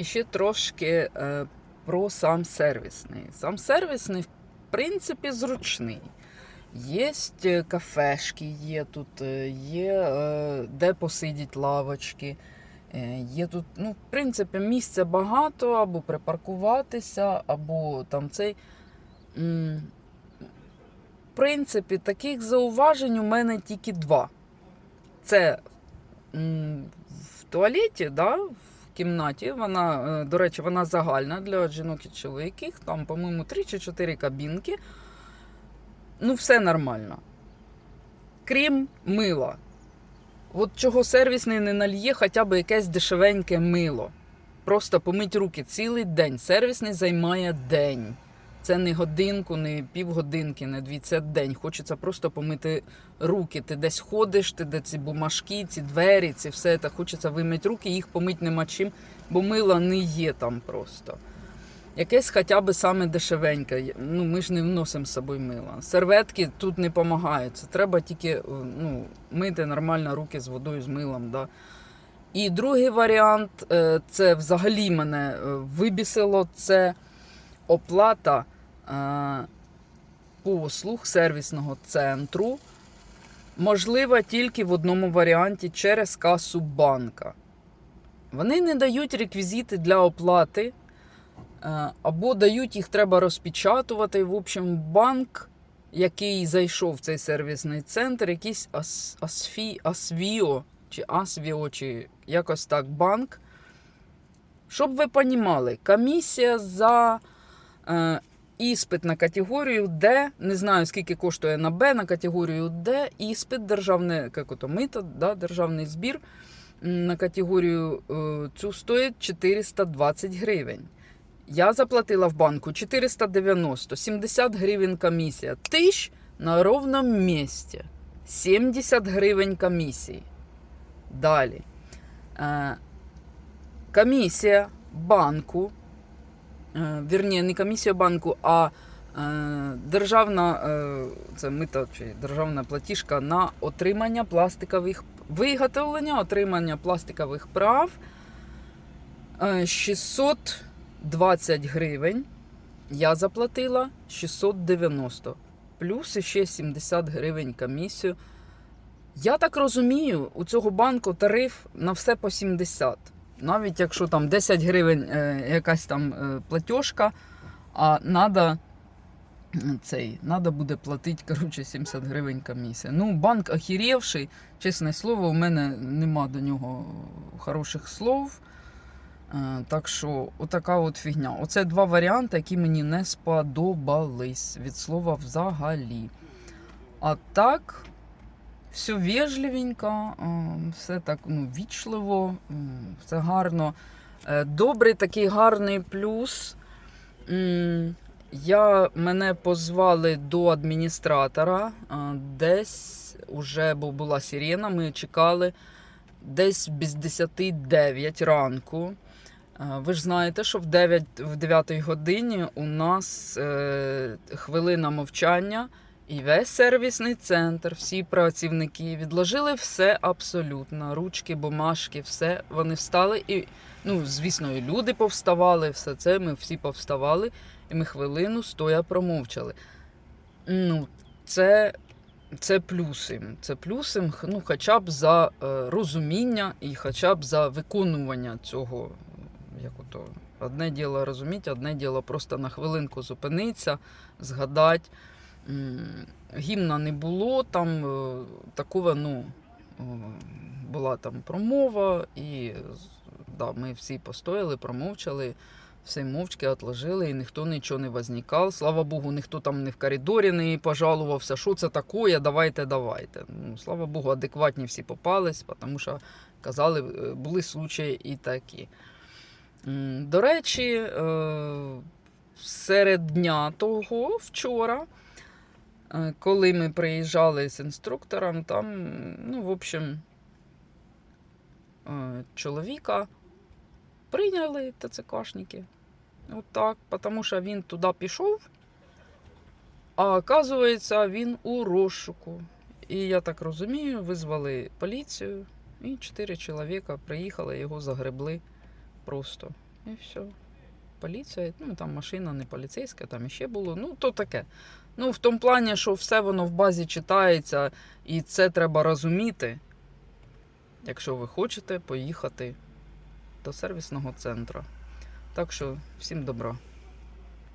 І ще трошки е, про сам сервісний. Сам сервісний, в принципі, зручний. Є кафешки, є тут, е, є е, де посидіть лавочки. Е, Є тут, ну, в принципі, місця багато, або припаркуватися, або там цей. В принципі, таких зауважень у мене тільки два. Це в туалеті, да, кімнаті. Вона, е, до речі, вона загальна для жінок і чоловіків. Там, по-моєму, 3 чи 4 кабінки. Ну, все нормально. Крім мила. От чого сервісний не нальє хоча б якесь дешевеньке мило. Просто помить руки цілий день. Сервісний займає день. Це не годинку, не півгодинки, не дві. Це день. Хочеться просто помити руки. Ти десь ходиш, ти де ці бумажки, ці двері, ці все це. Хочеться вимити руки, їх помить нема чим, бо мила не є там просто. Якесь хоча б саме дешевеньке. Ну, ми ж не вносимо з собою мила. Серветки тут не допомагають. Це треба тільки е, ну, мити нормально руки з водою, з милом. Да. І другий варіант е, це взагалі мене е, вибісило. Це оплата е, послуг сервісного центру. Можлива тільки в одному варіанті через касу банка. Вони не дають реквізити для оплати. Е, Або дають їх треба розпечатувати. В общем, банк, який зайшов в цей сервісний центр, якийсь Ас, Асфі, Асвіо чи Асвіо, чи якось так банк. Щоб ви понімали, комісія за іспит на категорію Д, не знаю скільки коштує на Б, на категорію Д, іспит державне, як ото мито, да, державний збір на категорію е, цю стоїть 420 гривень. Я заплатила в банку 490, 70 гривень комісія. Тисяч на ровному місці. 70 гривень комісії. Далі. Е, комісія банку, е, вірні, не комісія банку, а е, державна е, це мита чи державна платіжка на отримання пластикових виготовлення, отримання пластикових прав. Е, 620 гривень. Я заплатила 690. Плюс ще 70 гривень комісію. Я так розумію, у цього банку тариф на все по 70. Навіть якщо там 10 гривень е, якась там е, платіжка, а надо, цей, надо буде платити коротше, 70 гривень комісія. Ну, банк охерівший, чесне слово, у мене нема до нього хороших слов. Е, Так що, отака от фігня. Оце два варіанти, які мені не сподобались від слова взагалі. А так, все вежливенько, все так ну, вічливо, все гарно. Е, Добрий такий гарний плюс. Я, мене позвали до адміністратора. Десь уже бо була сирена, ми чекали десь без 10 9 ранку. Е, Ви ж знаєте, що в 9, в 9 годині у нас е, хвилина мовчання, і весь сервісний центр, всі працівники відложили все абсолютно. Ручки, бумажки, все. Вони встали і, ну, звісно, і люди повставали, все це ми всі повставали, і ми хвилину стоя промовчали. Ну, це, це плюси. Це плюси, ну, хоча б за е, розуміння і хоча б за виконування цього. Як ото, одне діло розуміти, одне діло просто на хвилинку зупинитися, згадати. Гімна не було, там е, такого, ну, е, була там промова, і да, ми всі постояли, промовчали, все мовчки отложили, і ніхто нічого не возникав. Слава Богу, ніхто там не в коридорі не пожалувався, що це таке, давайте, давайте. Ну, слава Богу, адекватні всі попались, тому що казали, е, були случаї і такі. До речі, серед дня того вчора, коли ми приїжджали з інструктором, там, ну, в общем, е, чоловіка прийняли ТЦКшники. От так, тому що він туди пішов, а оказується, він у розшуку. І я так розумію, визвали поліцію, і чотири чоловіка приїхали, його загребли просто. І все. Поліція, ну там машина не поліцейська, там іще було. Ну, то таке. Ну, в тому плані, що все воно в базі читається, і це треба розуміти, якщо ви хочете поїхати до сервісного центру. Так що всім добра.